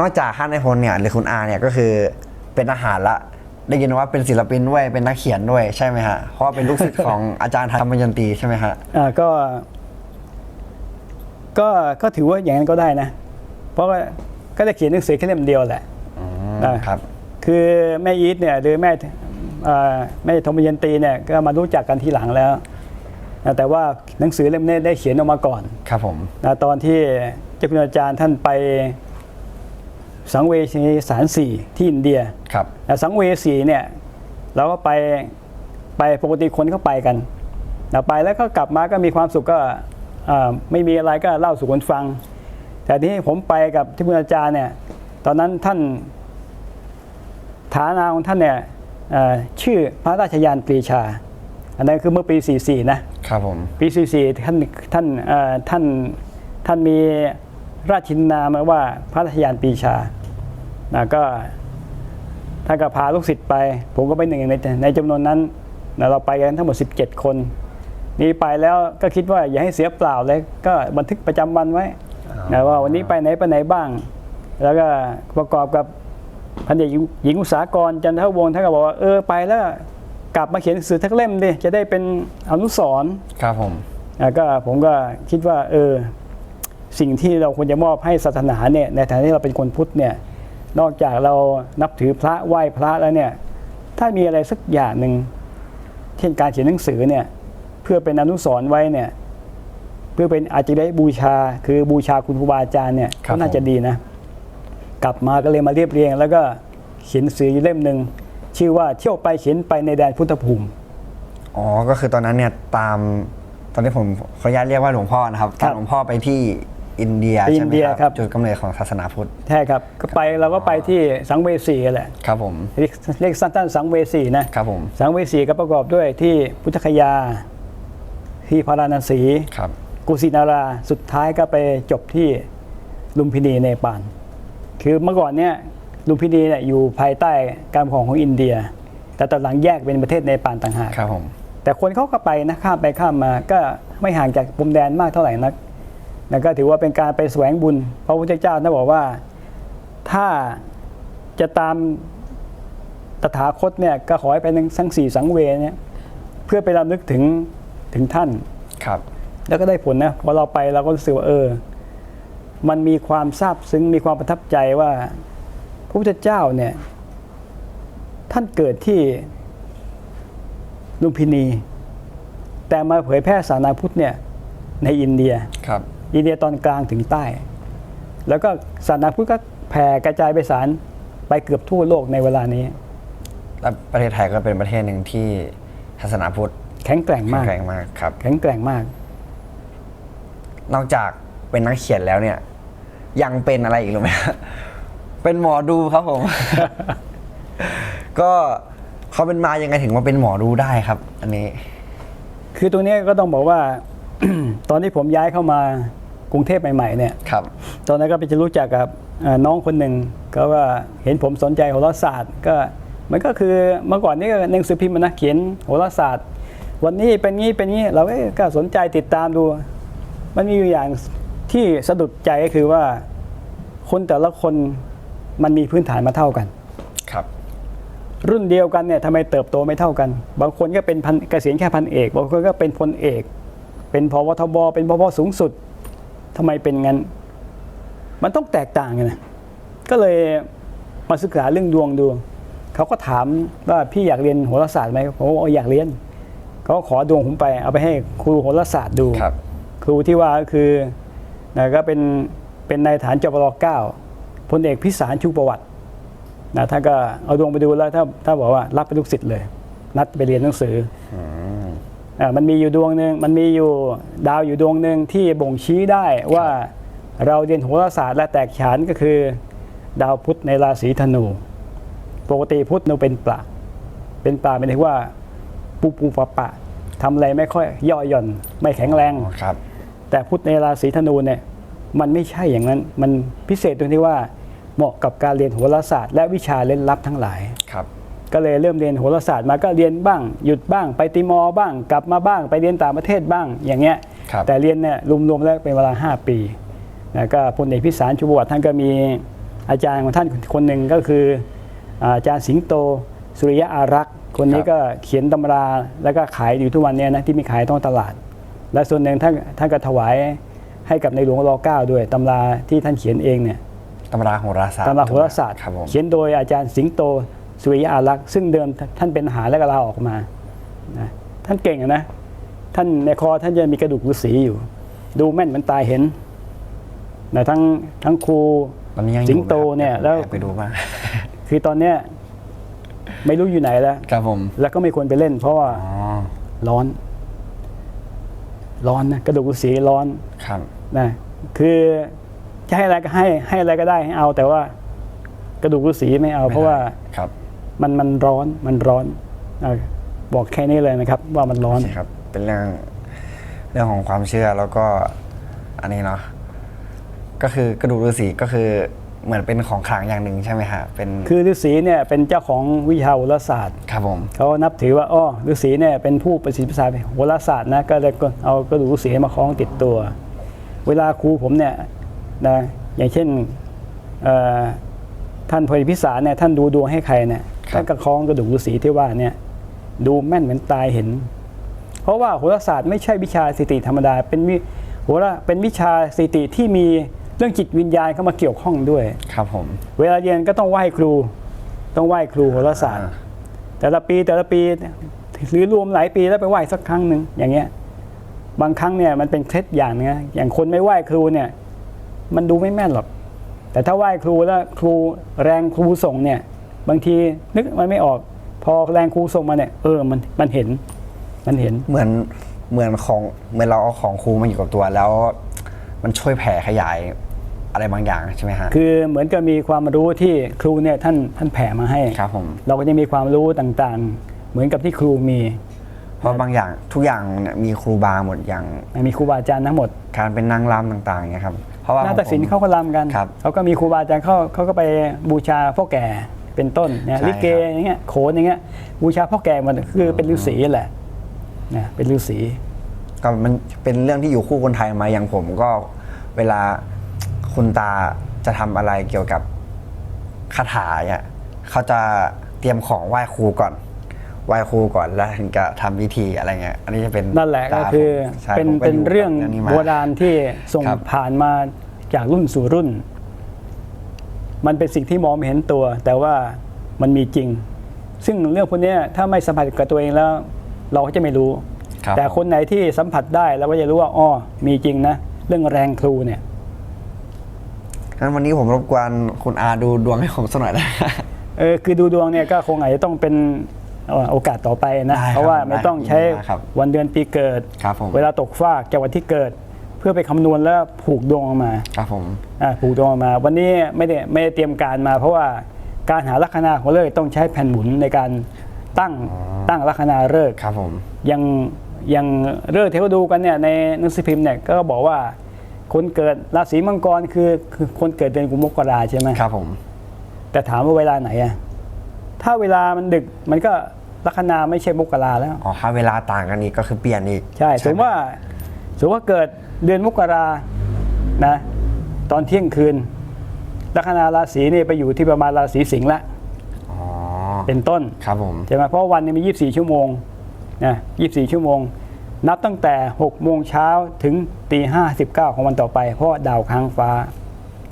นอกจากท่านในายพลเนี่ยหรือคุณอาเนี่ยก็คือเป็นอาหารละได้ยินว่าเป็นศิลปินด้วยเป็นนักเขียนด้วยใช่ไหมฮะเพราะว่าเป็นลูกศิษย์ของอาจารย์ธรรมยันตีใช่ไหมฮะอ่าก็ก็ก็ถือว่าอย่างนั้นก็ได้นะ เพราะว่าก็จะเขียนหนังสือแค่เล่มเดียวแหละอ่าครับ คือแม่อีทเนี่ยหรือแม่เอ่อแม่ธมยันตีเนี่ยก็มารู้จักกันทีหลังแล้วนะแต่ว่าหนังสือเล่มนี้ได้เขียนออกมาก่อน ครับผมนะตอนที่เจ้าคุณอาจารย์ท่านไป สังเวชสารสี่ที่อินเดียครับนะสังเวสีเนี่ยเราก็ไปไปปกติคนเขาไปกันนะไปแล้วก็กลับมาก็มีความสุขก็อ่าไม่มีอะไรก็เล่าสู่คนฟัง แต่ที่ผมไปกับที่คุณอาจารย์เนี่ยตอนนั้นท่านฐานาของท่านเนี่ยเอ่อชื่อพระราชยานปรีชา อันนั้นคือเมื่อปี 44 นะครับผมปี 44 ท่านท่านเอ่อท่านท่านมี ราชินนามว่าพระราชยานปรีชานะก็ท่านก็พาลูกศิษย์ไป ผมก็เป็นหนึ่งในในจำนวนนั้นนะเราไปกันทั้งหมด 17 คนนี่ไปแล้วก็คิดว่าอย่าให้เสียเปล่าเลยก็บันทึกประจำวันไว้นะว่าวันนี้ไปไหนไปไหนบ้าง แล้วก็ประกอบกับพันเอกหญิงอุตสาหกรจันทวงศ์ท่านก็บอกว่าเออไปแล้วกลับมาเขียนหนังสือทักเล่มดิจะได้เป็นอนุสรณ์ครับผมอะก็ผมก็คิดว่าเออ สิ่งที่เราควรจะมอบให้ศาสนาเนี่ยในฐานะที่เราเป็นคนพุทธเนี่ยนอกจากเรานับถือพระไหว้พระแล้วเนี่ยถ้ามีอะไรสักอย่างหนึ่งเช่นการเขียนหนังสือเนี่ยเพื่อเป็นอนุสรณ์ไว้เนี่ยเพื่อเป็นอาจจะได้บูชาคือบูชาคุณครูบาอาจารย์เนี่ยครับก็น่าผมจะดีนะ กลับมาก็เลยมาเรียบเรียง แล้วก็เขียนหนังสืออยู่เล่มหนึ่งชื่อว่าเที่ยวไปเขียนไปในแดนพุทธภูมิอ๋อก็คือตอนนั้นเนี่ยตามตอนนี้ผมขออนุญาตเรียกว่าหลวงพ่อนะครับครัตาบมหลวงพ่อไปที่ อินเดียไปอิใช่นไหมเดียคครัรับ จุดกำเนิดของศาสนาพุทธ ใช่ครับก็ไปเราก็ไปที่สังเวสีแหละครับผม เรียกเรียกสั้นๆสังเวสีนะครับผม สังเวสีก็ประกอบด้วยที่พุทธคยา ที่พาราณสี ครับ กุสินาราสุดท้ายก็ไปจบที่ลุมพินีเนปาลคือเมื่อก่อนเนี่ยลุมพินีเนี่ยอยู่ภายใต้การปกครองของอินเดีย แต่ตอนหลังแยกเป็นประเทศเนปาลต่างหาก ครับผม แต่คนเขาก็ไปนะข้ามไปข้ามมาก็ไม่ห่างจากพรมแดนมากเท่าไหร่นัก แล้วก็ถือว่าเป็นการไปแสวงบุญ พระพุทธเจ้าท่านบอกว่าถ้าจะตามตถาคตเนี่ยก็ขอให้ไปทั้งสี่สังเวยเนี่ยเพื่อไปรำลึกถึงถึงท่านครับ แล้วก็ได้ผลนะพอเราไปเราก็รู้สึกว่าเออ มันมีความซาบซึ้งมีความประทับใจว่า พระพุทธเจ้าเนี่ย ท่านเกิดที่ลุมพินี แต่มาเผยแพร่ศาสนาพุทธเนี่ยในอินเดียครับ อินเดียตอนกลางถึงใต้ แล้วก็ศาสนาพุทธก็แผ่กระจายไปสารไปเกือบทั่วโลกในเวลานี้และประเทศไทยก็เป็นประเทศหนึ่งที่ศาสนาพุทธแข็งแกร่งแข็งมากแกร่งมากครับ แข็งแกร่งมาก นอกจากเป็นนักเขียนแล้วเนี่ย ยังเป็นอะไรอีกรู้ไหมเป็นหมอดูครับผม ก็เขาเป็นมายังไงถึงมาเป็นหมอดูได้ครับ อันนี้ คือตัวเนี้ยก็ต้องบอกว่า ตอนที่ผมย้ายเข้ามา กรุงเทพใหม่ๆเนี่ยครับ ตอนนั้นก็ไปจะรู้จักกับเอ่อน้องคนหนึ่งก็ว่าเห็นผมสนใจโหราศาสตร์ ก็มันก็คือเมื่อก่อนนี่ก็หนังสือพิมพ์มันนะเขียนโหราศาสตร์ วันนี้เป็นงี้เป็นงี้เราเอ๊ะก็สนใจติดตามดู มันมีอยู่อย่างที่สะดุดใจก็คือว่าคนแต่ละคนมันมีพื้นฐานมาเท่ากันครับ รุ่นเดียวกันเนี่ยทำไมเติบโตไม่เท่ากัน บางคนก็เป็นพันเกษียณแค่พันเอก บางคนก็เป็นพลเอก เป็นพวทบเป็นพบสูงสุด ทำไมเป็นงั้น มันต้องแตกต่างกันนะก็เลยมาศึกษาเรื่องดวงดูเขาก็ถามว่าพี่อยากเรียนโหราศาสตร์ไหมผมว่าอยากเรียนเขาก็ขอดวงผมไป เอาไปให้ครูโหราศาสตร์ดูครับครูที่ว่าก็คือนะก็เป็นเป็นนายฐานจปรเก้าพลเอกพิสารชูประวัตินะท่านก็เอาดวงไปดูแล้วถ้าถ้าบอกว่ารับเป็นลูกศิษย์เลย นัดไปเรียนหนังสือออ่า มันมีอยู่ดวงหนึ่งมันมีอยู่ดาวอยู่ดวงหนึ่งที่บ่งชี้ได้ว่าเราเรียนโหราศาสตร์และแตกฉานก็คือ ดาวพุธในราศีธนู ปกติพุธเราเป็นปลาเป็นปลาเป็นที่ว่าปูปูปะปะทำอะไรไม่ค่อยย่อหย่อน ไม่แข็งแรงอ๋อครับ แต่พุธในราศีธนูเนี่ยมันไม่ใช่อย่างนั้นมันพิเศษตรงที่ว่าเหมาะกับการเรียนโหราศาสตร์ และวิชาเล่นลับทั้งหลายครับ ก็เลยเริ่มเรียนโหราศาสตร์มาก็เรียนบ้าง หยุดบ้าง ไปติมอร์บ้าง กลับมาบ้าง ไปเรียนต่างประเทศบ้างอย่างเงี้ยครับแต่เรียนเนี่ยรวมๆแล้วเป็นเวลา 5 ปีนะก็พลเอกพิสารชุบวัฒน์ท่านก็มีอาจารย์ของท่านคนหนึ่งก็คืออาจารย์สิงโตสุริยะอารักษ์ คนนี้ครับก็เขียนตำราแล้วก็ขายอยู่ทุกวันเนี้นะที่มีขายท้องตลาด และส่วนหนึ่งท่านท่านก็ถวายให้กับในหลวงรอเก้าด้วยตำราที่ท่านเขียนเองเนี่ยตำราโหราศาสตร์ตำราโหราศาสตร์ครับผมเขียนโดยอาจารย์สิงโต สุริยะอารักษ์ซึ่งเดิมท่านเป็นทหารและก็ลาออกมานะท่านเก่งอะนะ ท่านในคอท่านจะมีกระดูกฤาษีอยู่ ดูแม่นเหมันตายเห็นนะทั้งทั้งครูตอนนี้ยังอยู่สิงโตเนี่ยไหมครับแล้วอบไปดูมากคือตอนเนี้ยไม่รู้อยู่ไหนแล้วครับผม แล้วก็ไม่ควรไปเล่น เพราะว่าอ๋อร้อน ร้อนนะกระดูกฤาษีร้อนครับนะคือจะให้อะไรก็ให้ให้อะไรก็ได้ให้เอา แต่ว่ากระดูกฤาษีไม่เอา เพราะว่าครับ มันมันร้อนมันร้อนเออบอกแค่นี้เลยนะครับ ว่ามันร้อนใช่ครับ เป็นเรื่องเรื่องของความเชื่อแล้วก็อันนี้เนาะก็คือกระดูกฤาษีก็คือเหมือนเป็นของขลังอย่างหนึ่งใช่ไหมฮะเป็นคือฤาษีเนี่ยเป็นเจ้าของวิชาโหราศาสตร์ครับผมเขานับถือว่าอ้อฤาษีเนี่ยเป็นผู้ประสิทธิ์ประสาทโหราศาสตร์นะก็เลยเอากระดูกฤาษีมาคล้องติดตัว เวลาครูผมเนี่ยนะอย่างเช่นเอ่อท่านพลพิสารเนี่ยท่านดูดวงให้ใครเนี่ย ท่านก็คล้องกระดูกฤาษีที่ว่าเนี่ยดูแม่นเหมือนตายเห็น เพราะว่าโหราศาสตร์ไม่ใช่วิชาสถิติธรรมดา เป็นวิโหราเป็นวิชาสถิติที่มีเรื่องจิตวิญญาณเข้ามาเกี่ยวข้องด้วยครับผมเวลาเรียนก็ต้องไหว้ครู ต้องไหว้ครูโหราศาสตร์อ่าแต่ละปีแต่ละปีหรือรวมหลายปีแล้วไปไหว้สักครั้งหนึ่งอย่างเงี้ยบางครั้งเนี่ยมันเป็นเคล็ดอย่างนึงนะอย่างคนไม่ไหว้ครูเนี่ย มันดูไม่แม่นหรอกแต่ถ้าไหว้ครูแล้วครูแรงครูส่งเนี่ย บางทีนึกมันไม่ออก พอแรงครูส่งมาเนี่ยเออมันมันเห็นมันเห็นเหมือนเหมือนของเหมือนเราเอาของครูมาอยู่กับตัวแล้ว มันช่วยแผ่ขยายอะไรบางอย่างใช่ไหมฮะคือเหมือนกับมีความรู้ที่ครูเนี่ยท่านท่านแผ่มาให้ครับผมเราก็จะมีความรู้ต่างๆ เหมือนกับที่ครูมี เพราะบางอย่างทุกอย่างเนี่ยมีครูบาหมดอย่าง มีครูบาอาจารย์ทั้งหมด การเป็นนางรำต่างๆเนี่ยครับเพราะว่านาฏศิลป์ของผมเขาก็รำกันครับเขาก็มีครูบาอาจารย์เขาเขาก็ไปบูชาพ่อแก่ เป็นต้นเนี่ยใช่ลิเกครับอย่างเงี้ยโขนอย่างเงี้ยบูชาพ่อแก่หมันคือเป็นฤาษีแหละนะเป็นฤาษีก็มันเป็นเรื่องที่อยู่คู่คนไทยมาอย่างผมก็เวลาคุณตาจะทำอะไรเกี่ยวกับคาถาเนี่ยเขาจะเตรียมของไหว้ครูก่อนไหว้ครูก่อนแล้วถึงจะทำพิธีอะไรเงี้ยอันนี้จะเป็นนั่นแหละก็ตาผมคือใช่เป็นผมก็เป็นยู่กับเรื่องนี้มาโบราณที่ส่งครับผ่านมาจากรุ่นสู่รุ่น มันเป็นสิ่งที่มองไม่เห็นตัว แต่ว่ามันมีจริง ซึ่งเรื่องพวกเนี้ยถ้าไม่สัมผัสกับตัวเองแล้ว เราก็จะไม่รู้รับแต่คนไหนที่สัมผัสได้เราก็จะรู้ว่าอ้อมีจริงนะ เรื่องแรงครูเนี่ยงั้นวันนี้ผมรบกวนคุณอาดูดวงให้ผมสักหน่อยนะเออคือดูดวงเนี่ยก็คงอาจจะต้องเป็นเอ่อโอกาสต่อไปนะได้ครับเพราะว่าไม่ต้องใช้ได้ครับวันเดือนปีเกิดครับผมเวลาตกฟากจากวันที่เกิด เพื่อไปคำนวณแล้วผูกดวงออกมาครับผมอ่าผูกดวงออกมา วันนี้ไม่ได้ไม่ได้เตรียมการมา เพราะว่าการหาลัคนาของฤกษ์ต้องใช้แผ่นหมุนในการตั้งตั้งลัคนาฤกษ์ครับผมยังยังฤกษ์ที่เขาดูกันเนี่ยในหนังสือพิมพ์เนี่ยก็บอกว่าคนเกิดราศีมังกรคือคือคนเกิดเดือนกุมภาใช่ไหมครับผม แต่ถามว่าเวลาไหนอะถ้าเวลามันดึกมันก็ลัคนาไม่ใช่มกราแล้วอ๋อถ้าเวลาต่างกันอีกก็คือเปลี่ยนอีก ใช่สมมไหติว่าสมมติว่าเกิด เดือนมกรานะตอนเที่ยงคืน ลัคนาราศีนี่ไปอยู่ที่ประมาณราศีสิงห์ละอ๋อเป็นต้นครับผมใช่ไหมเพราะวันหนึงมี 24 ชั่วโมงนะ24 ชั่วโมง นับตั้งแต่ 6 โมงเช้าถึงตีห้าสิบเก้าของวันต่อไป เพราะว่าดาวค้างฟ้า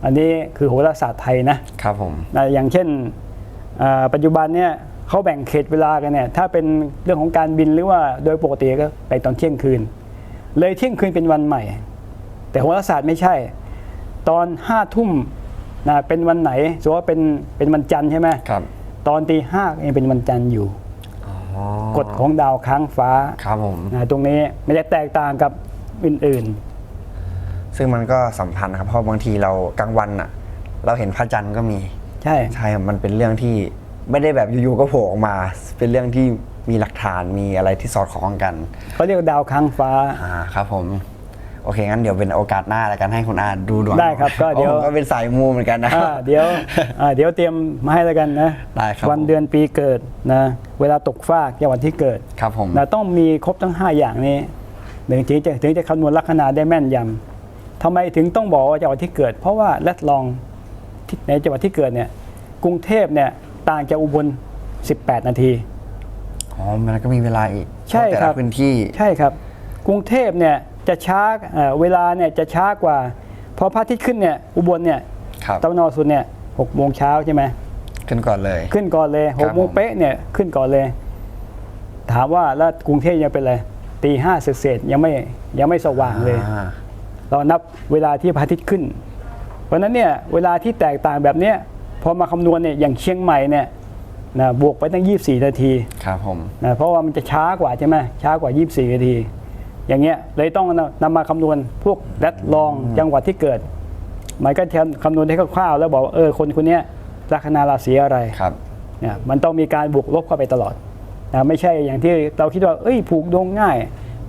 อันนี้คือโหราศาสตร์ไทยนะครับผมนะอย่างเช่นอ่าปัจจุบันเนี่ยเขาแบ่งเขตเวลากันเนี่ยถ้าเป็นเรื่องของการบินหรือว่าโดยปกติก็ไปตอนเที่ยงคืน เลยเที่ยงคืนเป็นวันใหม่ แต่โหราศาสตร์ไม่ใช่ ตอนห้าทุ่มนะเป็นวันไหนสมมติว่าเป็นเป็นวันจันทร์ใช่ไหมครับ ตอนตีห้ายังเป็นวันจันทร์อยู่อ๋อกฎของดาวค้างฟ้าครับผมนะตรงนี้ไม่ได้แตกต่างกับอื่นซึ่งมันก็สัมพันธ์ครับ เพราะบางทีเรากลางวันอะเราเห็นพระจันทร์ก็มีๆใช่ใช่ครับมันเป็นเรื่องที่ไม่ได้แบบอยู่ๆก็โผล่ออกมา เป็นเรื่องที่ มีหลักฐานมีอะไรที่สอดคล้องกันเขาเรียกว่าดาวค้างฟ้าอ่าครับผมโอเคงั้นเดี๋ยวเป็นโอกาสหน้าแล้วกันให้คุณอาดูดวงได้ครับก็เดี๋ยวพราะผมก็เป็นสายมูเหมือนกันนะอ่าเดี๋ยวอ่าเดี๋ยวเตรียมมาให้แล้วกันนะได้ครับวันเดือนปีเกิดนะเวลาตกฟากกับวันที่เกิดครับผมนะต้องมีครบทั้ง 5 อย่างนี้ถึงถึงจะถึงจะคำนวณลัคนาได้แม่นยำทำไมถึงต้องบอกว่าจากวันที่เกิด เพราะว่าแรดลองที่ในจังหวัดที่เกิดเนี่ยกรุงเทพเนี่ยต่างจากอุบล 18 นาที อ๋อมันก็มีเวลาอีกใช่แต่ครัละบพื้นที่ใช่ครับ กรุงเทพเนี่ยจะช้าเอ่อเวลาเนี่ยจะช้ากว่า พอพระอาทิตย์ขึ้นเนี่ยอุบลเนี่ยครับตะวันออกสุดเนี่ยหกโมงเช้าใช่ไหมขึ้นก่อนเลย ขึ้นก่อนเลยหกโมงผมเป๊ะเนี่ยขึ้นก่อนเลย ถามว่าแล้วกรุงเทพยังเป็นอะไรตีห้าเศษๆยังไม่ยังไม่สว่างเลยอ่าเรานับเวลาที่พระอาทิตย์ขึ้น เพราะฉะนั้นเนี่ยเวลาที่แตกต่างแบบเนี้ยพอมาคำนวณเนี่ยอย่างเชียงใหม่เนี่ย นะบวกไปตั้ง 24 นาทีครับผมนะเพราะว่ามันจะช้ากว่าใช่ไหมช้ากว่า 24 นาที อย่างเงี้ยเลยต้องนำมาคำนวณพวกแรดลองจังหวัดที่เกิดมันก็จะคำนวณให้คร่าวๆแล้วบอกว่าเออคนคนเนี้ยลัคนาราศีอะไรครับเนี่ยมันต้องมีการบวกลบเข้าไปตลอดนะไม่ใช่อย่างที่เราคิดว่าเอ้ยผูกดวงง่าย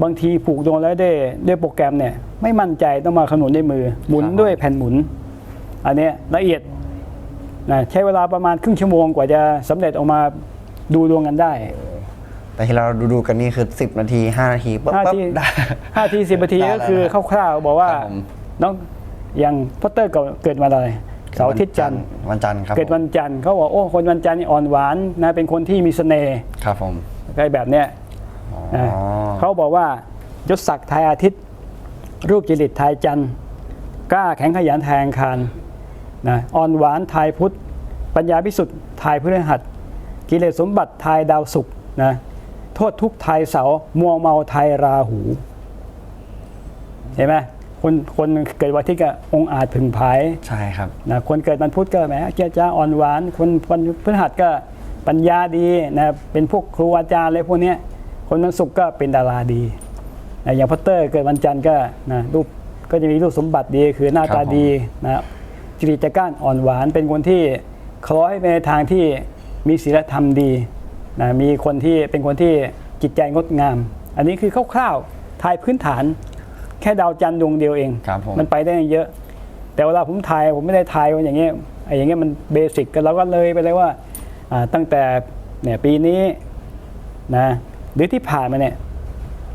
บางทีผูกดวงแล้วด้วยด้วยโปรแกรมเนี่ยไม่มั่นใจต้องมาคำนวณด้วยมือหมุนครับด้วยแผ่นหมุน อันเนี้ยละเอียด นะใช้เวลาประมาณครึ่งชั่วโมงกว่าจะสำเร็จออกมาดูดวงกันได้ แต่ที่เราดูดูๆกันนี่คือ 10 นาที 5 นาทีปุ๊บห้าปุ๊บทีได้ห้าทีสิบนาทีได้ก็คือแล้วนะคร่าวๆบอกว่าครับผมน้องอย่างพอตเตอร์เกิดมาอะไรเสาร์อาทิตย์จันทร์วันจันทร์ครับเกิดวันจันทร์เขาบอกโอ้คนวันจันทร์นี่อ่อนหวานนะเป็นคนที่มีเสน่ห์ครับผมอะไรแบบเนี้ยอ๋อนะเขาบอกว่ายศศักดิ์ทายอาทิตย์ รูปจริตทายจันทร์กล้าแข็งขยันทายอังคาร นะอ่อนหวานทายพุธปัญญาพิสุทธิ์ทายพฤหัส กิเลสสมบัติทายดาวศุกร์นะโทษทุกข์ทายเสาร์มัวเมาทายราหู เห็นไหมคนคนเกิดวันอาที่ก็องค์อาจผึ่งผายใช่ครับนะคนเกิดวันพุธก็แหมเจ้าจ้าอ่อนหวาน คนวันพฤหัสก็ปัญญาดีนะเป็นพวกครูอาจารย์อะไรพวกเนี้ยคนวันศุกร์ก็เป็นดาราดีนะอย่างพัตเตอร์เกิดวันจันทร์ก็นะรูปก็จะมีรูปสมบัติดีคือหน้าครัตาบผมดีนะ จริตจักร้านอ่อนหวาน เป็นคนที่คล้อยไปในทางที่มีศีลธรรมดีนะมีคนที่เป็นคนที่จิตใจงดงาม อันนี้คือคร่าวๆทายพื้นฐาน แค่ดาวจันทร์ดวงเดียวเองครับผมมันไปได้เยอะ แต่เวลาผมทายผมไม่ได้ทายว่าอย่างเงี้ยไอ้อย่างเงี้ยมันเบสิกกันเราก็เลยไปเลยว่าอ่าตั้งแต่เนี่ยปีนี้นะหรือที่ผ่านมาเนี่ย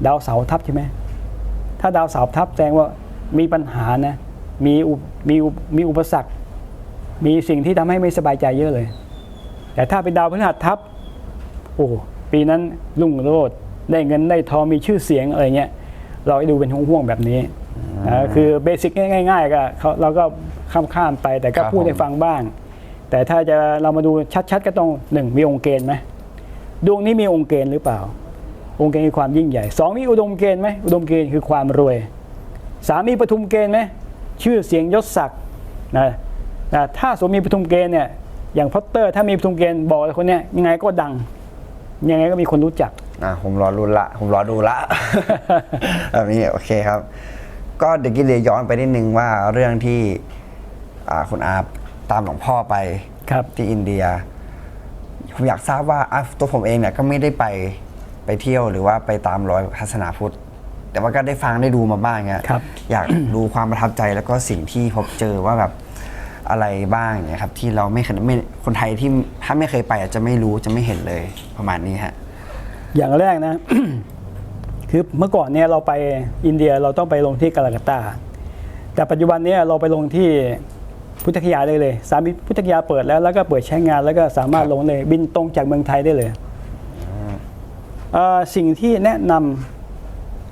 ดาวเสาร์ทับใช่ไหมถ้าดาวเสาร์ทับแสดงว่ามีปัญหานะ มีอุมีอุมีอุปสรรค มีสิ่งที่ทำให้ไม่สบายใจเยอะเลย แต่ถ้าเป็นดาวพฤหัสทับโอ้ปีนั้นรุ่งโรจน์ได้เงินได้ทองมีชื่อเสียงอะไรเงี้ยเราให้ดูเป็นห่วงๆแบบนี้นะคือเบสิกง่าย ๆ ก็เขาเราก็ข้ามๆไปแต่ก็ครับพูดให้ผมฟังบ้าง แต่ถ้าจะเรามาดูชัดๆ ก็ต้องหนึ่งมีองค์เกณฑ์ไหมดวงนี้มีองค์เกณฑ์หรือเปล่า องค์เกณฑ์คือความยิ่งใหญ่สองมีอุดมเกณฑ์ไหมอุดมเกณฑ์คือความรวยสามมีปฐุมเกณฑ์ไหม ชื่อเสียงยศศักดิ์นะนะถ้าสมมติมีปฐุมเกณฑ์เนี่ยอย่างพอตเตอร์ถ้ามีปฐุมเกณฑ์บอกเลยคนเนี้ยยังไงก็ดัง ยังไงก็มีคนรู้จักอะผมรอรุนละ ผมรอดูละแบบนี้โอเคครับ ก็เด็กกิเลย้อนไปนิดนึงว่าเรื่องที่อ่าคุณอาตามหลวงพ่อไปครับที่อินเดีย ผมอยากทราบว่าอะตัวผมเองเนี่ยก็ไม่ได้ไปไปเที่ยวหรือว่าไปตามรอยศาสนาพุทธ แต่ว่าก็ได้ฟังได้ดูมาบ้างเงี้ยครับอยากดูความประทับใจแล้วก็สิ่งที่พบเจอว่าแบบอะไรบ้างเนี่ยครับที่เราไม่เคยไม่คนไทยที่ถ้าไม่เคยไปอาจจะไม่รู้จะไม่เห็นเลยประมาณนี้ฮะอย่างแรกนะ คือเมื่อก่อนเนี่ยเราไปอินเดียเราต้องไปลงที่กาลกัตตา แต่ปัจจุบันเนี่ยเราไปลงที่พุทธคยาได้เลย สามีพุทธคยาเปิดแล้ว แล้วก็เปิดใช้งานแล้วก็สามารถครับลงเลยบินตรงจากเมืองไทยได้เลยเอ่อสิ่งที่แนะนำ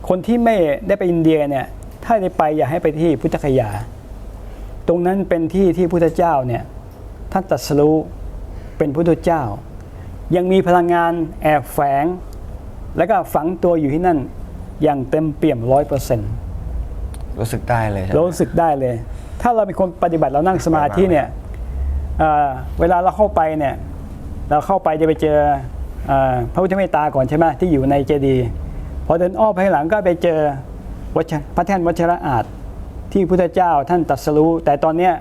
คนที่ไม่ได้ไปอินเดียเนี่ยถ้าได้ไปอย่าให้ไปที่พุทธคยา ตรงนั้นเป็นที่ที่พุทธเจ้าเนี่ยท่านตรัสรู้เป็นพุทธเจ้า ยังมีพลังงานแอบแฝง แล้วก็ฝังตัวอยู่ที่นั่นอย่างเต็มเปี่ยมร้อยเปอร์เซ็นต์รู้สึกได้เลยใช่ไหมเรารู้สึกได้เลย ถ้าเราเป็นคนปฏิบัติเรานั่งสมาธิเนี่ยเอ่อเวลาเราเข้าไปเนี่ยเราเข้าไปจะไปเจอเอ่อพระพุทธเมตตาก่อนใช่ไหมที่อยู่ในเจดีย์ พอเดินอ้อมไปข้างหลังก็ไปเจอวัชพระแท่นวัชระอาจที่พุทธเจ้าท่านตรัสรู้ แต่ตอนเนี้ย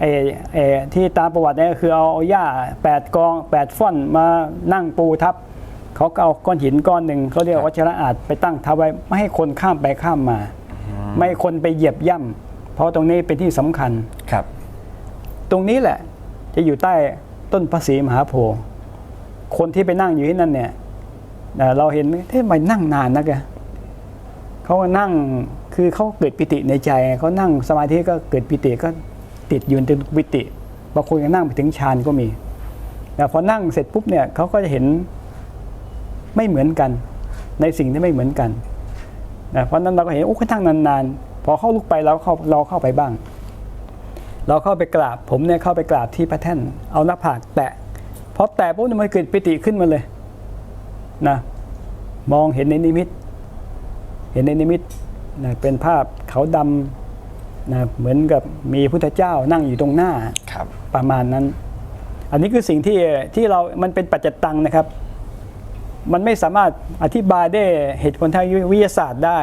ไอ้ไอ้ที่ตามประวัติเนี่ยก็คือเอาเอาหญ้าแปดกองแปดฟ่อนมานั่งปูทับเขาก็เอาก้อนหินก้อนหนึ่งเขาเรียกว่าวัชระอาจไปตั้งทับไว้ไม่ให้คนข้ามไปข้ามมา ไม่ให้คนไปเหยียบย่ำเพราะตรงนี้เป็นที่สำคัญครับ ตรงนี้แหละจะอยู่ใต้ต้นพระศรีมหาโพธิ์คนที่ไปนั่งอยู่ที่นั่นเนี่ย เราเห็นเท่ทำไมนั่งนานนักอะเขาก็นั่งคือเขาเกิดปิติในใจเขานั่งสมาธิก็เกิดปิติก็ติดอยู่ในปิติบางคนก็นั่งไปถึงฌานก็มีแต่พอนั่งเสร็จปุ๊บเนี่ยเขาก็จะเห็นไม่เหมือนกัน ในสิ่งที่ไม่เหมือนกันนะเพราะนั้นเราก็เห็นโอ้เขานั่งนานๆพอเข้าลุกไปเราเข้าเราเข้าไปบ้าง เราเข้าไปกราบผมเนี่ยเข้าไปกราบที่พระแท่นเอาหน้าผากแตะพอแตะปุ๊บมันเกิดปิติขึ้นมาเลย นะมองเห็นในนิมิต เห็นในนิมิตนะเป็นภาพเขาวดำนะเหมือนกับมีพุทธเจ้านั่งอยู่ตรงหน้าครับประมาณนั้น อันนี้คือสิ่งที่ที่เรา มันเป็นปัจจตังนะครับ มันไม่สามารถอธิบายได้เหตุผลทางวิทยาศาสตร์ได้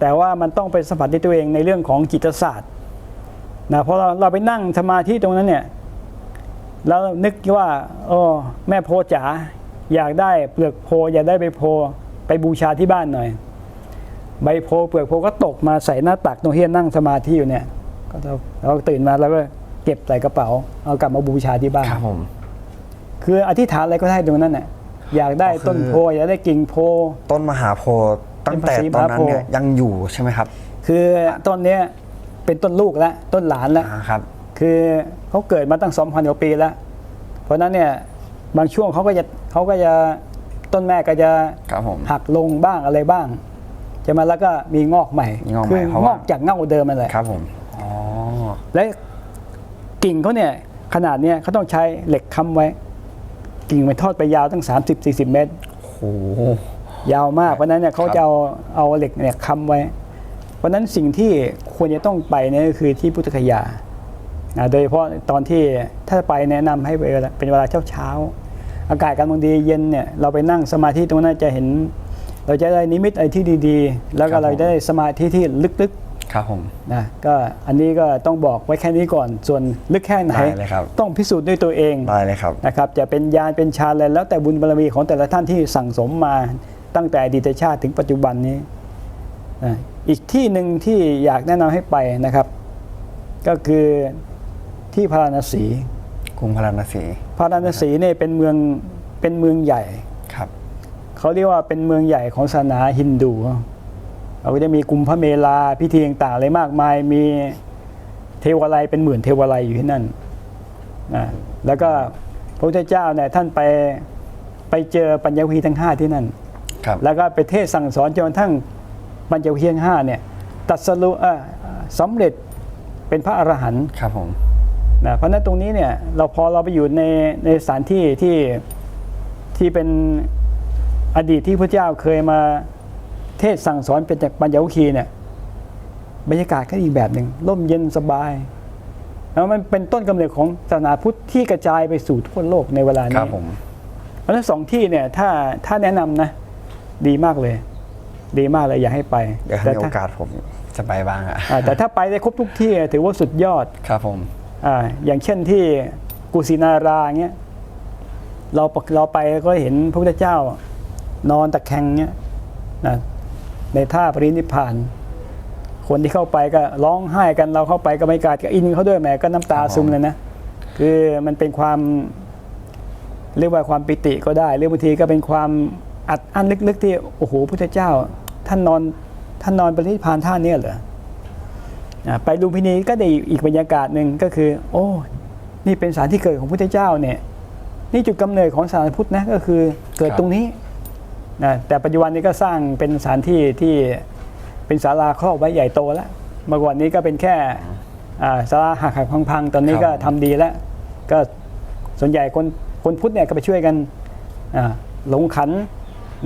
แต่ว่ามันต้องไปสัมผัสด้วยตัวเองในเรื่องของจิตศาสตร์นะเพราะเราเราไปนั่งสมาธิตรงนั้นเนี่ยแล้วนึกว่าโอ้แม่โพจ๋า อยากได้เปลือกโพอยากได้ใบโพไปบูชาที่บ้านหน่อย ใบโพเปลือกโพก็ตกมาใส่หน้าตักตรงที่นั่งสมาธิอยู่เนี่ย ก็เราเราตื่นมาแล้วก็เก็บใส่กระเป๋า เอากลับมาบูชาที่บ้านครับผมคืออธิษฐานอะไรก็ได้ตรงนั้นน่ะอยากได้ก็คือต้นโพอยากได้กิ่งโพ ต้นมหาโพธิ์ตั้งแต่เป็นภาษีตอนนั้นมหาโพธิ์เนี่ยยังอยู่ใช่ไหมครับ คือต้นเนี้ยเป็นต้นลูกแล้วต้นหลานแล้วอ่าครับ คือเขาเกิดมาตั้ง2,000กว่าปีแล้ว เพราะฉะนั้นเนี่ย บางช่วงเขาก็จะเขาก็จะต้นแม่ก็จะครับผม หักลงบ้างอะไรบ้างใช่ไหมแล้วก็มีงอกใหม่งอกใหม่คืเพราะงว่า อกจากเง่าเดิมนั่นแหละครับผมอ๋อและกิ่งเขาเนี่ยขนาดเนี้ยเขาต้องใช้เหล็กค้ำไว้ กิ่งมันทอดไปยาวตั้ง 30-40 เมตรโอ้โหยาวมากเพราะฉะนั้นเนี่ยเขาครับจะเอาเอาเหล็กเนี่ยค้ำไว้ เพราะฉะนั้นสิ่งที่ควรจะต้องไปเนี่ยก็คือที่พุทธคยานะ โดยเฉพาะตอนที่ถ้าไปแนะนำให้ไปเวลาเป็นเวลาเช้าเช้าๆอากาศกำลังดีเย็นเนี่ยเราไปนั่งสมาธิตรงนั้นจะเห็น เราจะได้นิมิตอะไรที่ดีๆ แล้วก็เราจะได้สมาธิที่ลึกครับผมๆนะก็อันนี้ก็ต้องบอกไว้แค่นี้ก่อน ส่วนลึกแค่ไหนได้เลยครับต้องพิสูจน์ด้วยตัวเองได้เลยครับนะครับจะเป็นญาณเป็นฌานอะไรแล้วแต่บุญบารมีของแต่ละท่านที่สั่งสมมาตั้งแต่อดีตชาติถึงปัจจุบันนี้นะอีกที่หนึ่งที่อยากแนะนำให้ไปนะครับ ก็คือ ที่พาราณสี กรุงพาราณสี พาราณสีเนี่ยเป็นเมืองเป็นเมืองใหญ่ครับเขาเรียกว่าเป็นเมืองใหญ่ของศาสนาฮินดูเราก็จะมีกุมพระเมลาพิธีต่างๆอะไรมากมายมีเทวาลัยเป็นหมื่นเทวาลัยอยู่ที่นั่นนะแล้วก็พระพุทธเจ้าเนี่ยท่านไปไปเจอปัญญวีทั้งห้าที่นั่นครับแล้วก็ไปเทศน์สั่งสอนจนกระทั่งปัญญวีทั้งห้าเนี่ยตัดสรุเอ่อสำเร็จเป็นพระอรหันต์ครับผม นะเพราะฉะนั้นตรงนี้เนี่ยเราพอเราไปอยู่ในในสถานที่ที่ที่เป็นอดีตที่พระเจ้าเคยมาเทศน์สั่งสอนเป็นจากปัญญวุคีเนี่ยบรรยากาศก็อีกแบบหนึ่งร่มเย็นสบายแล้วมันเป็นต้นกำเนิดของศาสนาพุทธที่กระจายไปสู่ทั่วโลกในเวลาคนี้รับผมเพราะฉะนั้นสองที่เนี่ยถ้าถ้าแนะนำนะ ดีมากเลย ดีมากเลยอยากให้ไปเดี๋ยวถ้าแต่มีโอถ้ากาสผมจะไปบ้างอะอ่าแต่ถ้าไปได้ครบทุกที่ถือว่าสุดยอดครับผม อย่างเช่นที่กุสินาราเงี้ยเราเราไปก็เห็นพระพุทธเจ้านอนตะแคงเงี้ยนะในท่าปรินิพาน คนที่เข้าไปก็ร้องไห้กันเราเข้าไปก็ไม่กล้าก็อินเขาด้วยแหมก็น้ำตาซึมเลยนะคือมันเป็นความเรียกว่าความปิติก็ได้หรือบางทีก็เป็นความอัดอั้นลึกๆที่โอ้โหพุทธเจ้า ท่านนอนท่านนอนปรินิพานท่านเนี้ยเหรอ ไปลุมพินีก็ได้อีกบรรยากาศหนึ่งก็คือ โอ้ นี่เป็นสถานที่เกิดของพุทธเจ้าเนี่ยนี่จุดกำเนิดของศาสนาพุทธนะก็คือเกิดครับตรงนี้นะแต่ปัจจุบันนี้ก็สร้างเป็นสถานที่ที่เป็นศาลาครอบไว้ใหญ่โตแล้วเมื่อก่อนนี้ก็เป็นแค่อ่าศาลาหักหักพังพังๆตอนนี้ก็ทำดีแล้ว ก็ส่วนใหญ่คนคนพุทธเนี่ยก็ไปช่วยกันอ่าหลงขัน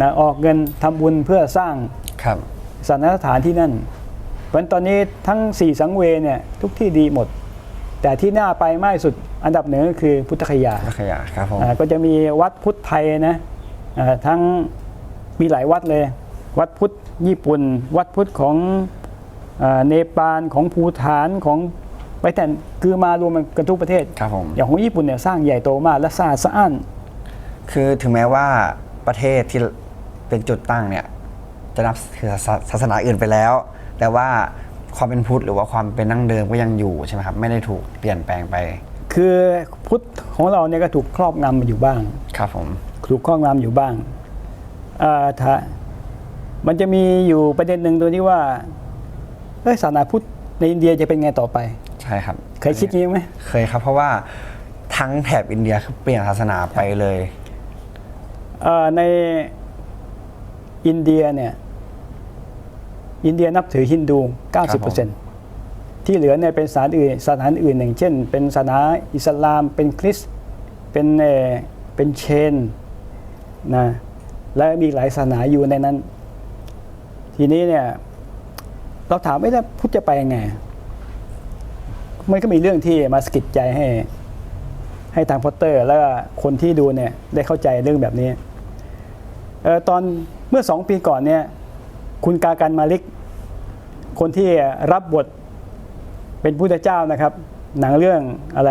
นะออกเงินทำบุญเพื่อสร้างครับสถานสถานที่นั่น เพราะฉะนั้นตอนนี้ทั้งสี่สังเวยเนี่ยทุกที่ดีหมด แต่ที่น่าไปมากที่สุดอันดับหนึ่งก็คือพุทธคยานักขยะครับผมอ่าก็จะมีวัดพุทธไทยนะอ่าทั้งมีหลายวัดเลย วัดพุทธญี่ปุ่น วัดพุทธของอาเนปาลของภูฐานของไปแต่คือมารวมกันทุกประเทศครับผมอย่างของญี่ปุ่นเนี่ยสร้างใหญ่โตมากและสะอาดสะอ้านคือถึงแม้ว่าประเทศที่เป็นจุดตั้งเนี่ยจะนับถือศาศาสนาอื่นไปแล้ว แต่ว่าความเป็นพุทธหรือว่าความเป็นนั่งเดิมก็ยังอยู่ใช่ไหมครับไม่ได้ถูกเปลี่ยนแปลงไป คือพุทธของเราเนี่ยก็ถูกครอบงำมาอยู่บ้าง ครับผมถูกครอบงำอยู่บ้างอ่าถ้ามันจะมีอยู่ประเด็นหนึ่งตัวที่ว่าเอ้ยศาสนาพุทธในอินเดียจะเป็นไงต่อไป ใช่ครับ เคยคิดงี้ไหมเคยครับ เพราะว่าทั้งแถบอินเดียคือเปลี่ยนศาสนาไปเลยเอ่อในอินเดียเนี่ย อินเดียนับถือฮินดูครับผม90%ที่เหลือเนี่ยเป็นศาสนาอื่นศาสนาอื่นอย่างเช่น เป็นศาสนาอิสลาม เป็นคริสต์เป็นเอ่อเป็นเชนนะและมีหลายศาสนาอยู่ในนั้น ทีนี้เนี่ยเราถามไม่ได้พุทธจะไปยังไงมันก็มีเรื่องที่มาสะกิดใจให้ให้ทางพอตเตอร์ แล้วก็คนที่ดูเนี่ยได้เข้าใจเรื่องแบบนี้เออตอนเมื่อสองปีก่อนเนี่ย คุณกากันมาลิก คนที่รับบทเป็นพุทธเจ้านะครับ หนังเรื่องอะไร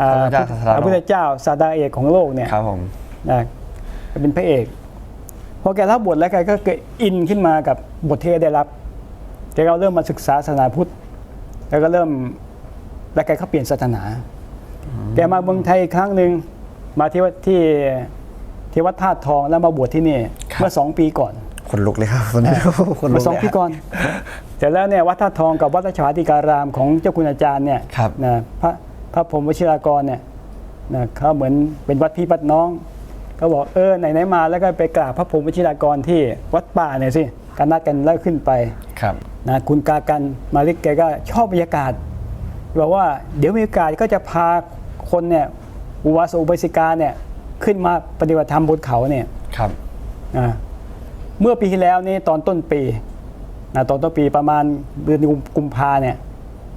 อ่าพระพุทธเจ้าศาสดาโลกพระพุทธเจ้าศาสดาเอกของโลกเนี่ยครับผมนะเป็นพระเอกพอแกรับบทแล้วแกก็เกิดอินขึ้นมากับบทที่แกได้รับแกก็เริ่มมาศึกษาศาสนาพุทธ แล้วก็เริ่มแล้วแกก็เปลี่ยนศาสนา แกมาเมืองไทยอีกครั้งหนึ่งมาที่วัดที่ที่วัดธาตุทองแล้วมาบวชที่นี่ครับเมื่อสองปีก่อน คนลุกเลยครับคนลุกคนลุเมื่กอสองเลยปีก่อนเสร็จแล้วเนี่ยวัดธาตุทองกับวัดราชวาติการามของเจ้าคุณอาจารย์เนี่ยครับนะพระพระพรหมวชิรากรเนี่ยนะเขาเหมือนเป็นวัดพี่วัดน้องเขาบอกเออไหนๆมาแล้วก็ไปกราบพระพรหมวชิรากรที่วัดป่าเนี่ยสิกันนัดกันแล้วขึ้นไปครับนะคุณกากันมาลิกแกก็ชอบบรรยากาศบอกว่าเดี๋ยวมีโอกาสก็จะพาคนเนี่ยอุบาสกอุบาสิกาเนี่ยขึ้นมาปฏิบัติธรรมบนเขาเนี่ยครับอ่า เมื่อปีที่แล้วนี่ตอนต้นปีนะตอนต้นปีประมาณเดือนกุมภาเนี่ย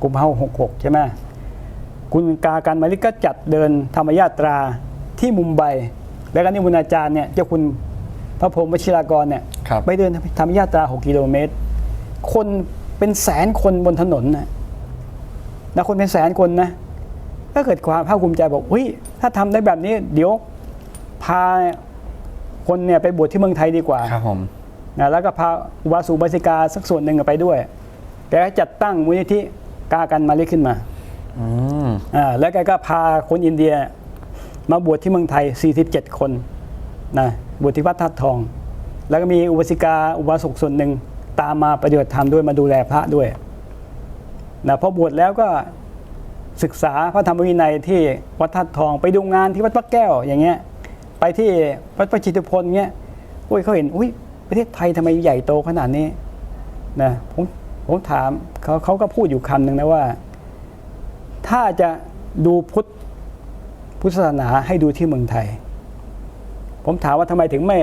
กุมภาหกหกใช่ไหมคุณกากันมาลิกก็จัดเดินธรรมยาตราที่มุมไบแล้วก็นิมนต์อาจารย์เนี่ยเจ้าคุณพระพรหมวชิรากรเนี่ยครับไปเดินธรรมยาตรา6กิโลเมตร คนเป็นแสนคนบนถนนนะนะคนเป็นแสนคนนะก็เกิดความภาคภูมิใจบอกอุ้ยถ้าทำได้แบบนี้ เดี๋ยวพา คนเนี่ยไปบวชที่เมืองไทยดีกว่าครับผมนะแล้วก็พาอุบาสูบาสิกาสักส่วนหนึ่งไปด้วยแกก็จัดตั้งมูลนิธิกากันมาลิขึ้นมาอืมอ่าแล้วแกก็พาคนอินเดีย มาบวชที่เมืองไทย 47 คนนะบวชที่วัดทัดทอง แล้วก็มีอุบาสิกาอุบาสกส่วนหนึ่งตามมาปฏิบัติธรรมด้วยมาดูแลพระด้วยนะพอบวชแล้วก็ศึกษาพระธรรมวินัยที่วัดทัดทองไปดูงานที่วัดพระแก้วอย่างเงี้ย ไปที่วัดพระจิตรพลเงี้ยโอ้ยเขาเห็นอุ้ยประเทศไทยทำไมใหญ่โตขนาดนี้นะผมผมถามเขาเขาก็พูดอยู่คำหนึ่งนะว่า ถ้าจะดูพุทธพุทธศาสนาให้ดูที่เมืองไทย ผมถามว่าทำไมถึงไม่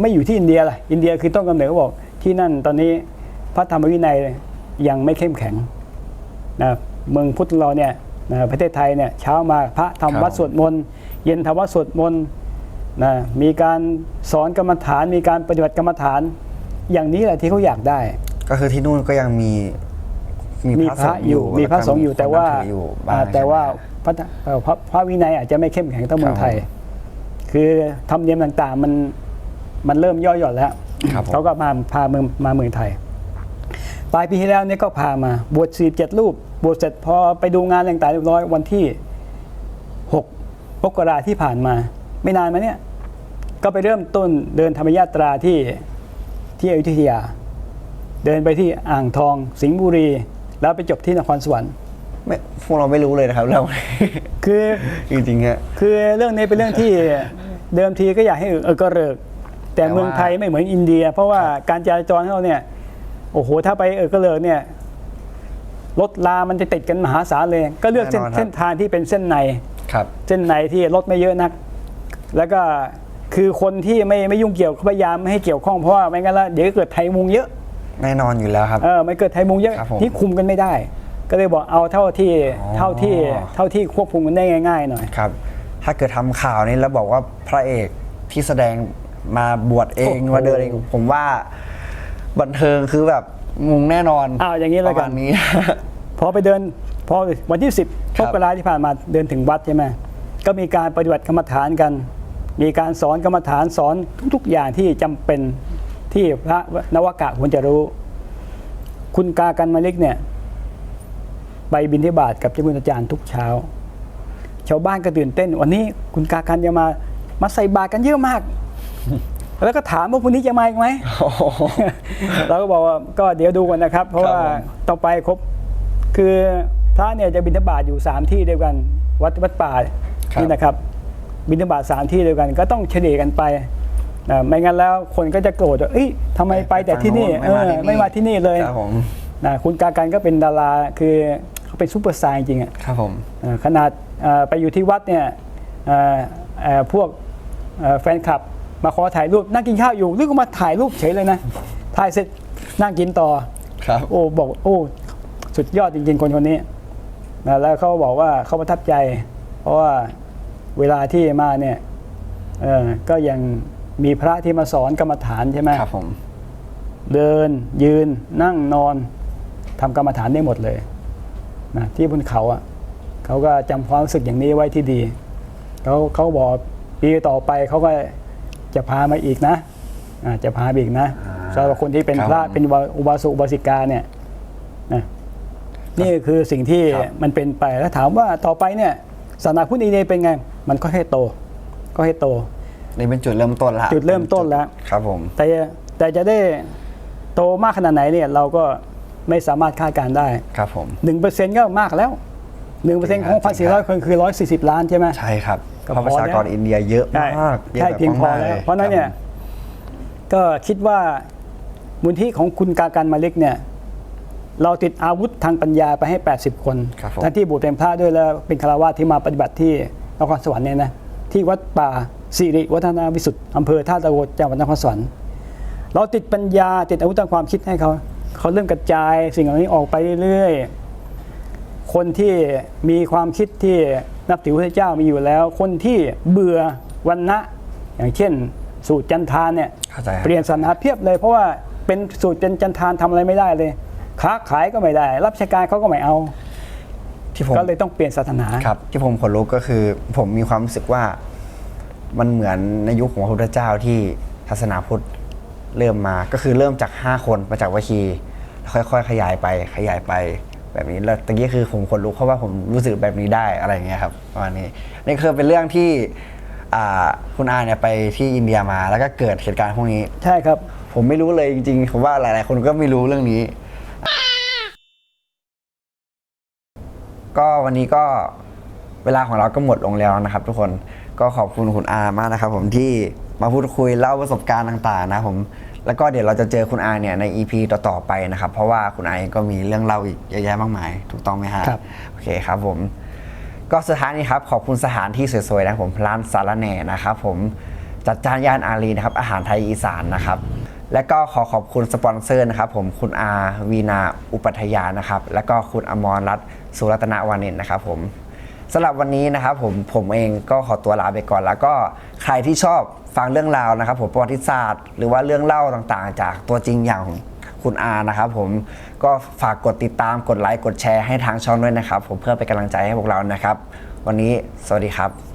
ไม่อยู่ที่อินเดียล่ะ อินเดียคือต้นกำเนิดเขาบอก ที่นั่นตอนนี้พระธรรมวินัยยังไม่เข้มแข็งนะเมืองพุทธเราเนี่ยนะประเทศไทยเนี่ยเช้ามาพระทำวัดสวดมนต์ เย็นทำวัดสวดมนต์นะมีการสอนกรรมฐาน มีการปฏิบัติกรรมฐาน อย่างนี้แหละที่เขาอยากได้ ก็คือที่นู่นก็ยังมีมีพระอยู่มีพระสงฆ์อยู่แต่ว่าคนนับถืออยู่บ้างอ่าแต่ว่าใช่ไหมพระเอ่อพระพระวินัยอาจจะไม่เข้มแข็งเท่าเมืองไทยครับคือธรรมเนียมต่างๆมันมันเริ่มย่อหย่อนแล้วครับผมเขาก็มาพาเมืองมาเมืองไทยปลายปีที่แล้วเนี่ยก็พามาบวชสี่เจ็ดรูป บวชเสร็จพอไปดูงานต่างๆเรียบร้อยวันที่6 มกราที่ผ่านมา ไม่นานมาเนี่ยก็ไปเริ่มต้นเดินธรรมยาตราที่ที่อยุธยา เดินไปที่อ่างทอง สิงห์บุรี แล้วไปจบที่นครสวรรค์ไม่พวกเราไม่รู้เลยนะครับเรื่องคือจริงๆฮะคือเรื่องนี้เป็นเรื่องที่เดิมทีก็อยากให้เออกระเริกแต่แต่ว่าเมืองไทยไม่เหมือนอินเดีย เพราะว่าการจราจรของเราเนี่ยโอ้โหถ้าไปเออกระเริกเนี่ยรถลามันจะติดกันมหาศาลเลย ก็เลือกเส้นเส้นทางที่เป็นเส้นใน ครับเส้นในที่รถไม่เยอะนัก แล้วก็คือคนที่ไม่ไม่ยุ่งเกี่ยวเขาพยายามไม่ให้เกี่ยวข้องเพราะว่าไม่งั้นแล้วเดี๋ยวเกิดไทยมุงเยอะแน่นอนอยู่แล้วครับ เออไม่เกิดไทยมุงเยอะครับผม ที่คุมกันไม่ได้ ก็เลยบอกเอาเท่าที่อ๋อเท่าที่เท่าที่ควบคุมกันได้ง่ายๆหน่อย ครับ ถ้าเกิดทำข่าวนี้แล้วบอกว่าพระเอกที่แสดงมาบวชเองโอ้โห มาเดินเองผมว่าบันเทิงคือแบบมุงแน่นอนอ้าวอย่างนี้แล้วกันประมาณนี้ พอไปเดินพอวันที่10ม ครับกราที่ผ่านมาเดินถึงวัดใช่ไหมก็มีการปฏิบัติกรรมฐานกัน มีการสอนกรรมฐานสอนทุก ๆ อย่างที่จำเป็นที่พระนวากะควรจะรู้ คุณกากันมาลิกเนี่ยไปบินทิบาตกับเจ้าคุณอาจารย์ทุกเช้า ชาวบ้านก็ตื่นเต้น วันนี้คุณกากันจะมามาใส่บาตรกันเยอะมาก แล้วก็ถามว่าพรุ่งนี้จะมาอีกไหมเราก็บอกว่าก็เดี๋ยวดูกันนะครับ เพราะว่าครับผมต้องไปครบคือ พระเนี่ยจะบิณฑบาตอยู่สามที่เดียวกันวัดวัดป่าครับนี่นะครับบิณฑบาตสามที่เดียวกัน ก็ต้องเฉลี่ยกันไปนะไม่งั้นแล้วคนก็จะโกรธว่าเอ้ยทำไมไปแต่ที่นี่ไม่มาที่เออไม่มาที่นี่เลยครับผมนะคุณกากันก็เป็นดาราคือเขาเป็นซูเปอร์สตาร์จริงๆอะครับผมเอ่อขนาดเอ่อไปอยู่ที่วัดเนี่ยเอ่อเอ่อพวกเอ่อแฟนคลับมาขอถ่ายรูปนั่งกินข้าวอยู่นึกว่ามาถ่ายรูปเฉยเลยนะถ่ายเสร็จนั่งกินต่อครับโอ้บอกโอ้สุดยอดจริงๆคนคนนี้ นะแล้วเขาบอกว่าเขาประทับใจ เพราะว่าเวลาที่มาเนี่ยเออก็ยังมีพระที่มาสอนกรรมฐานใช่ไหมครับผม เดินยืนนั่งนอนทำกรรมฐานได้หมดเลยนะที่บนเขาอะเขาก็จำความรู้สึกอย่างนี้ไว้ที่ดีเขาเขาบอกปีต่อไปเขาก็จะพามาอีกนะอ่าจะพามาอีกนะอ่าสำหรับคนที่เป็นครับพระผมเป็นอุบาสกอุบาสิกาเนี่ยนะ นี่คือสิ่งที่ครับมันเป็นไปแล้วถามว่าต่อไปเนี่ยศาสนาพุทธอินเดียเป็นไง มันก็ให้โต ก็ให้โตนี่เป็นจุดเริ่มต้นละจุดเริ่มต้นแล้วครับผม แต่แต่จะได้โตมากขนาดไหนเนี่ยเราก็ไม่สามารถคาดการณ์ได้ครับผมหนึ่งเปอร์เซ็นต์ก็มากแล้วหนึ่งเปอร์เซ็นต์ของพันสี่ร้อยคนคือร้อยสี่สิบล้านใช่ไหมใช่ครับก็เพราะพปอระชากรแล้วอินเดียเยอะใช่มากอะใช่แบบเพียงพอมากๆแล้วลเพราะฉะนั้นเนี่ยคบก็คิดว่ามูลที่ของคุณกาการมาเล็กเนี่ย เราติดอาวุธทางปัญญาไปให้ 80 คนครับผม ทั้งที่บวชเป็นพระด้วยแล้วเป็นคารวะที่มาปฏิบัติที่นครสวรรค์เนี่ยนะที่วัดป่าสิริวัฒนาวิสุทธิ์อำเภอท่าตะโกจังหวัดนครสวรรค์ เราติดปัญญาติดอาวุธทางความคิดให้เขา เขาเริ่มกระจายสิ่งเหล่านี้ออกไปเรื่อยๆ คนที่มีความคิดที่นับถือพระเจ้ามีอยู่แล้ว คนที่เบื่อวันนะอย่างเช่น สูตรจันทานเนี่ยเข้าใจครับ เปลี่ยนศาสนาเพียบเลย เพราะว่าเป็นสูตรจันจันทานทำอะไรไม่ได้เลย ค้าขายก็ไม่ได้ รับราชการเขาก็ไม่เอา ที่ผมก็เลยต้องเปลี่ยนศาสนาครับ ที่ผมขนลุกก็คือ ผมมีความรู้สึกว่ามันเหมือนในยุคของพระพุทธเจ้าที่ศาสนาพุทธเริ่มมาก็คือเริ่มจาก 5 คนมาจากวชีแล้วค่อยๆ ขยายไปขยายไปแบบนี้แล้วตะกี้คือผมขนลุกเพราะว่าผมรู้สึกแบบนี้ได้อะไรอย่างเงี้ยครับประมาณนี้นี่คือเป็นเรื่องที่อ่าคุณอาเนี่ยไปที่อินเดียมาแล้วก็เกิดเหตุการณ์พวกนี้ ใช่ครับ ผมไม่รู้เลยจริงๆผมว่าหลาย ๆ คนก็ไม่รู้เรื่องนี้ ก็วันนี้ก็เวลาของเราก็หมดลงแล้วนะครับ ทุกคนก็ขอบคุณคุณอามากนะครับ ผมที่มาพูดคุยเล่าประสบการณ์ต่างๆ นะครับผมแล้วก็เดี๋ยวเราจะเจอคุณอาเนี่ยใน EP ต่อๆไปนะครับ เพราะว่าคุณอาเองก็มีเรื่องเล่าอีกเยอะแยะมากมาย ถูกต้องไหมฮะครับ โอเคครับผม ก็สุดท้ายนี้ครับ ขอบคุณสถานที่สวยๆนะครับผมร้านสารแหน่นะครับผมจัดจานย่านอารีนะครับ อาหารไทยอีสานนะครับ และก็ขอขอบคุณสปอนเซอร์นะครับผมคุณอาวีนาอุปัทยานะครับ และก็คุณอมรรัตน์สุรัตนวานินนะครับผมสำหรับวันนี้นะครับผมผมเองก็ขอตัวลาไปก่อน แล้วก็ใครที่ชอบฟังเรื่องราวนะครับ ผมประวัติศาสตร์ หรือว่าเรื่องเล่าต่างๆ จากตัวจริงอย่างคุณอานะครับผมก็ฝากกดติดตามกดไลค์กดแชร์ให้ทางช่องด้วยนะครับ ผมเพื่อเป็นกำลังใจให้พวกเรานะครับ วันนี้สวัสดีครับ